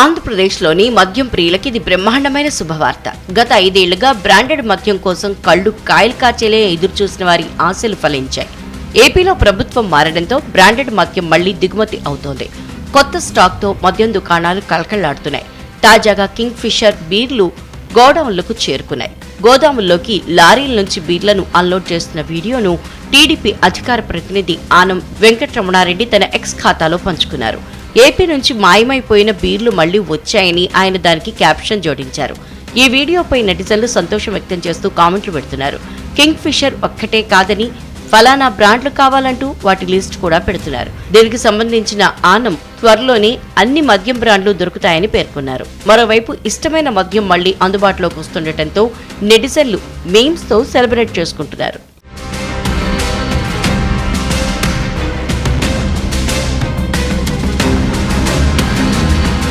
ఆంధ్రప్రదేశ్లోని మద్యం ప్రియులకి ఇది బ్రహ్మాండమైన శుభవార్త. గత ఐదేళ్ళుగా బ్రాండెడ్ మద్యం కోసం కళ్ళు కాయలు కాచేలే ఎదురుచూసిన వారి ఆశలు ఫలించాయి. ఏపీలో ప్రభుత్వం మారడంతో బ్రాండెడ్ మద్యం మళ్ళీ దిగుమతి అవుతోంది. కొత్త స్టాక్తో మద్యం దుకాణాలు కలకళ్ళాడుతున్నాయి తాజాగా కింగ్ ఫిషర్ బీర్లు గోడౌన్లకు చేరుకున్నాయి. గోదాముల్లోకి లారీల నుంచి బీర్లను అన్లోడ్ చేస్తున్న వీడియోను టీడీపీ అధికార ప్రతినిధి ఆనం వెంకటరమణారెడ్డి తన ఎక్స్ ఖాతాలో పంచుకున్నారు. ఏపీ నుంచి మాయమైపోయిన బీర్లు మళ్ళీ వచ్చాయని ఆయన దానికి క్యాప్షన్ జోడించారు. ఈ వీడియోపై నెటిజన్లు సంతోషం వ్యక్తం చేస్తూ కామెంట్లు పెడుతున్నారు. కింగ్ ఫిషర్ ఒక్కటే కాదని ఫలానా బ్రాండ్లు కావాలంటూ వాటి లిస్ట్ కూడా పెడుతున్నారు. దీనికి సంబంధించిన ఆనం త్వరలోనే అన్ని మద్యం బ్రాండ్లు దొరుకుతాయని పేర్కొన్నారు. మరోవైపు ఇష్టమైన మద్యం మళ్ళీ అందుబాటులోకి వస్తుండటంతో నెటిజన్లు మీమ్స్తో సెలబ్రేట్ చేసుకుంటున్నారు.